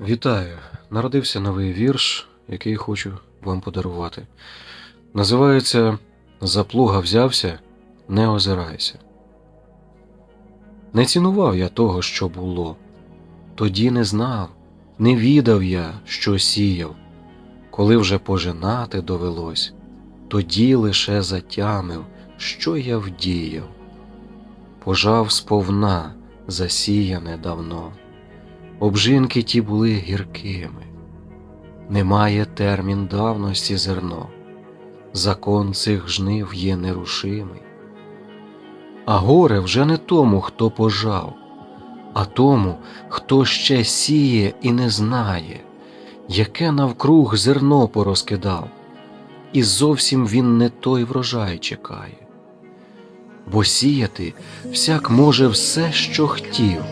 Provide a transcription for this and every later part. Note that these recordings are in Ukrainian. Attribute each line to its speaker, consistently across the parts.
Speaker 1: Вітаю! Народився новий вірш, який хочу вам подарувати. Називається За плуга взявся, не озирайся. Не цінував я того, що було. Тоді не знав, не відав я, що сіяв. Коли вже пожинати довелось, тоді лише затямив, що я вдіяв. Пожав сповна, засіяне давно обжинки ті були гіркими. Немає термін давності зерно, закон цих жнив є нерушимий. А горе вже не тому, хто пожав, а тому, хто ще сіє і не знає, яке навкруг зерно порозкидав, і зовсім він не той врожай чекає. Бо сіяти всяк може все, що хотів,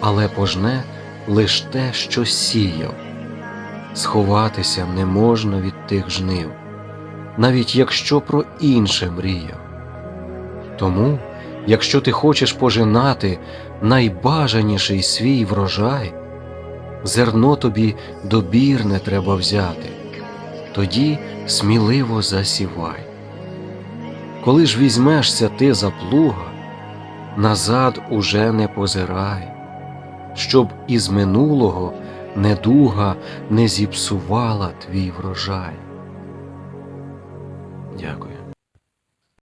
Speaker 1: але пожне лиш те, що сіяв. Сховатися не можна від тих жнив, навіть якщо про інше мріяв. Тому, якщо ти хочеш пожинати найбажаніший свій врожай, зерно тобі добірне треба взяти, тоді сміливо засівай. Коли ж візьмешся ти за плуга, назад уже не позирай щоб із минулого недуга не зіпсувала твій врожай. Дякую.